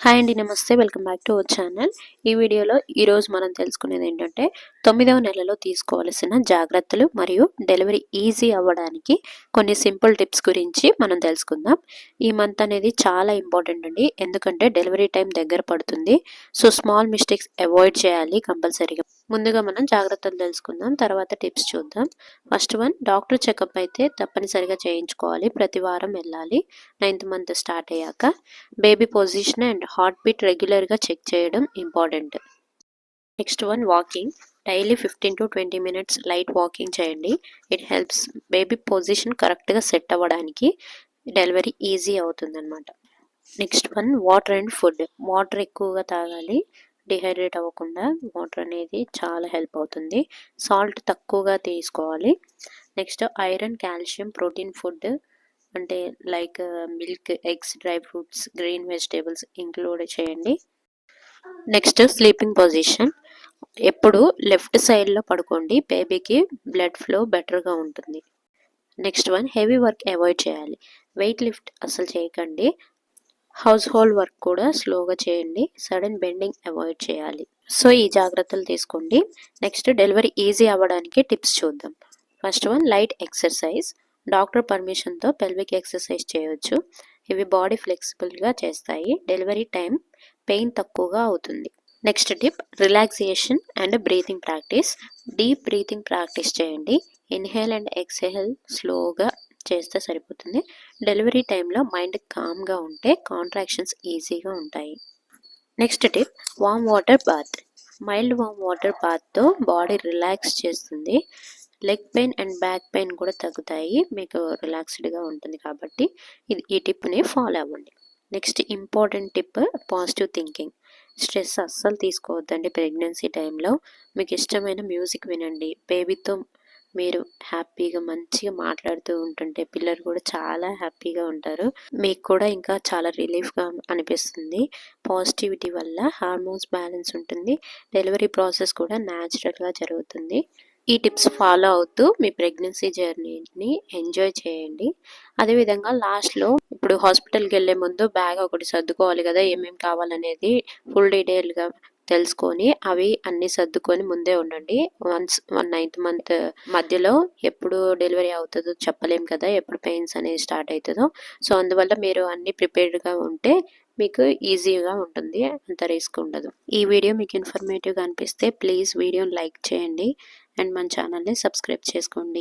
Hi అండి నమస్తే. Welcome back to our channel ఈ వీడియోలో ఈరోజు మనం తెలుసుకునేది ఏంటంటే తొమ్మిదవ నెలలో తీసుకోవాల్సిన జాగ్రత్తలు మరియు డెలివరీ ఈజీ అవ్వడానికి కొన్ని సింపుల్ టిప్స్ గురించి మనం తెలుసుకుందాం. ఈ మంత్ అనేది చాలా ఇంపార్టెంట్ అండి. ఎందుకంటే డెలివరీ టైం దగ్గర పడుతుంది. సో స్మాల్ మిస్టేక్స్ అవాయిడ్ చేయాలి కంపల్సరీగా. ముందుగా మనం జాగ్రత్తలు తెలుసుకుందాం. తర్వాత టిప్స్ చూద్దాం. ఫస్ట్ వన్ డాక్టర్ చెకప్ అయితే తప్పనిసరిగా చేయించుకోవాలి. ప్రతి వారం వెళ్ళాలి. నైన్త్ మంత్ స్టార్ట్ అయ్యాక. Baby position and heart beat రెగ్యులర్గా చెక్ చేయడం important next one walking daily fifteen to twenty minutes light walking చేయండి. ఇట్ హెల్ప్స్ బేబీ పొజిషన్ కరెక్ట్గా సెట్ అవ్వడానికి డెలివరీ ఈజీ అవుతుందన్నమాట. Next one water and food water ఎక్కువగా తాగాలి dehydrate అవ్వకుండా water అనేది చాలా హెల్ప్ అవుతుంది. సాల్ట్ తక్కువగా తీసుకోవాలి. Next iron calcium protein food అంటే like milk eggs dry fruits green vegetables include చేయండి. Next sleeping position. ఎప్పుడు లెఫ్ట్ సైడ్లో పడుకోండి. బేబీకి బ్లడ్ ఫ్లో బెటర్గా ఉంటుంది. Next one heavy work avoid చేయాలి. వెయిట్ లిఫ్ట్ అసలు చేయకండి. హౌస్ హోల్డ్ వర్క్ కూడా స్లోగా చేయండి. సడన్ బెండింగ్ అవాయిడ్ చేయాలి. సో ఈ జాగ్రత్తలు తీసుకోండి. నెక్స్ట్ డెలివరీ ఈజీ అవ్వడానికి టిప్స్ చూద్దాం. First one light exercise. Doctor పర్మిషన్తో pelvic exercise చేయవచ్చు ఇవి బాడీ ఫ్లెక్సిబుల్గా చేస్తాయి. డెలివరీ టైం పెయిన్ తక్కువగా అవుతుంది. Next tip relaxation and breathing practice. Deep breathing practice చేయండి. ఇన్హేల్ అండ్ ఎక్స్హేల్ స్లోగా చేస్తే సరిపోతుంది. డెలివరీ టైంలో మైండ్ కామ్గా ఉంటే కాంట్రాక్షన్స్ ఈజీగా ఉంటాయి. Next tip warm water bath. Mild warm water బాత్తో body relax చేస్తుంది. Leg pain and back pain కూడా తగ్గుతాయి. మీకు రిలాక్స్డ్గా ఉంటుంది కాబట్టి ఇది ఈ టిప్ని ఫాలో అవ్వండి. Next important tip positive thinking stress అస్సలు తీసుకోవద్దండి ప్రెగ్నెన్సీ టైంలో మీకు ఇష్టమైన మ్యూజిక్ వినండి. బేబీతో మీరు హ్యాపీగా మంచిగా మాట్లాడుతూ ఉంటుంటే పిల్లలు కూడా చాలా హ్యాపీగా ఉంటారు. మీకు కూడా ఇంకా చాలా రిలీఫ్గా అనిపిస్తుంది. పాజిటివిటీ వల్ల హార్మోన్స్ బ్యాలెన్స్ ఉంటుంది. డెలివరీ ప్రాసెస్ కూడా న్యాచురల్గా జరుగుతుంది. ఈ టిప్స్ ఫాలో అవుతూ మీ ప్రెగ్నెన్సీ జర్నీని ఎంజాయ్ చేయండి. అదేవిధంగా లాస్ట్లో ఇప్పుడు హాస్పిటల్కి వెళ్ళే ముందు బ్యాగ్ ఒకటి సర్దుకోవాలి కదా ఏమేమి కావాలనేది ఫుల్ డీటెయిల్గా తెలుసుకొని అవి అన్ని సర్దుకొని ముందే ఉండండి. వన్స్ వన్ నైన్త్ మంత్ మధ్యలో ఎప్పుడు డెలివరీ అవుతుందో చెప్పలేం కదా ఎప్పుడు పెయిన్స్ అనేది స్టార్ట్ అవుతుందో. సో అందువల్ల మీరు అన్ని ప్రిపేర్డ్గా ఉంటే మీకు ఈజీగా ఉంటుంది అంత రిస్క్ ఉండదు. ఈ వీడియో మీకు ఇన్ఫర్మేటివ్గా అనిపిస్తే ప్లీజ్ వీడియోని లైక్ చేయండి. అండ్ మన ఛానల్ని సబ్స్క్రైబ్ చేసుకోండి.